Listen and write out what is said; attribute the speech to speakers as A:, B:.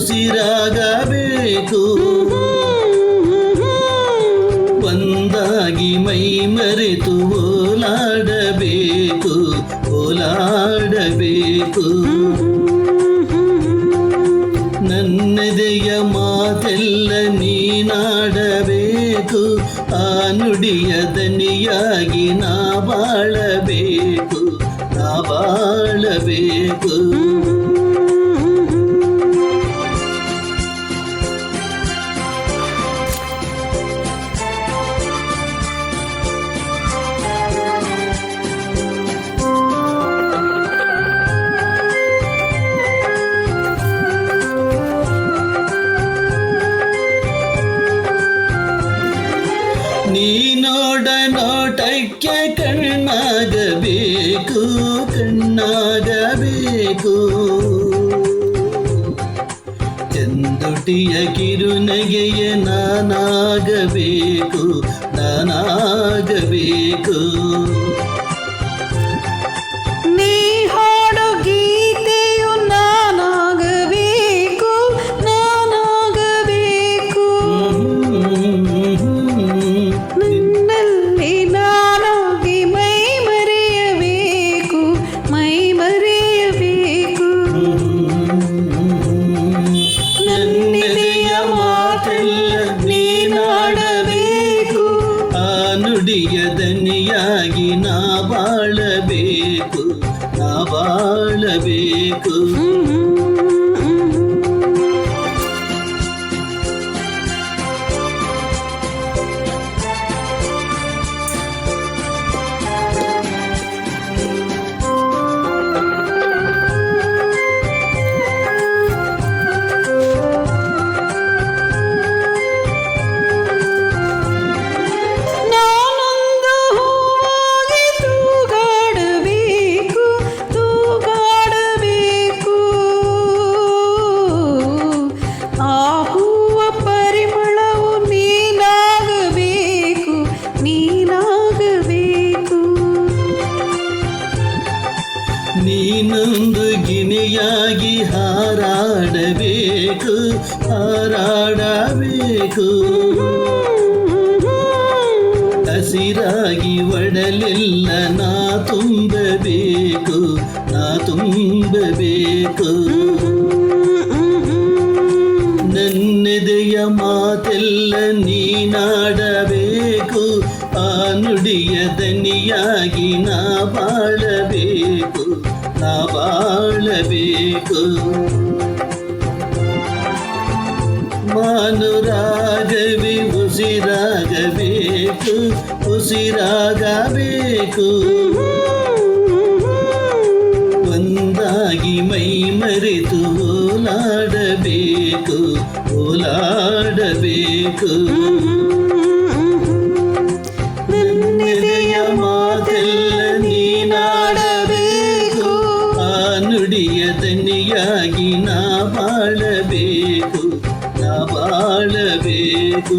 A: ಉಸಿರಾಗಬೇಕು. ಒಂದಾಗಿ ಮೈ ಮರೆತು ಓಲಾಡಬೇಕು ಓಲಾಡಬೇಕು. ನನ್ನದೆಯ ಮಾತೆಲ್ಲ ನೀನಾಡಬೇಕು, ಆ ನುಡಿಯ ದನಿಯಾಗಿ ನಾ ಬಾಳಬೇಕು ನಾ ಬಾಳಬೇಕು. ನೀ ನೋಡ ನೋಟಕ್ಕೆ ಕಣ್ಣಾಗಬೇಕು ಕಣ್ಣಾಗಬೇಕು. ಚಂದುಟಿಯ ಕಿರುನಗೆಯ ನಾನಾಗಬೇಕು ನಾನಾಗಬೇಕು. ಮಾತೆಲ್ಲ ನೀನಾಡಬೇಕು ಆ ನುಡಿಯ ದನಿಯಾಗಿ ನಾ ಬಾಳಬೇಕು. ನಾ ಬಾಳಬೇಕು. ಗಿಣಿಯಾಗಿ ಹಾರಾಡಬೇಕು ಹಾರಾಡಬೇಕು ಹಸಿರಾಗಿ ಒಡಲೆಲ್ಲ ನಾ ತುಂಬಬೇಕು ನಾ ತುಂಬಬೇಕು ನನ್ನೆದೆಯ ಮಾತೆಲ್ಲ ನೀನಾಡಬೇಕು ಆ ನುಡಿಯ ದನಿಯಾಗಿ ನಾ ಬಾಳಬೇಕು ನಾ ಬಾಳಬೇಕು ಮಾನುರಾಗವೇ ಉಸಿರಾಗಬೇಕು ಉಸಿರಾಗಬೇಕು ಒಂದಾಗಿ ಮೈ ಮರೆತು ಓಲಾಡಬೇಕು ಓಲಾಡಬೇಕು ಬಾಳಬೇಕು ನಾ ಬಾಳಬೇಕು.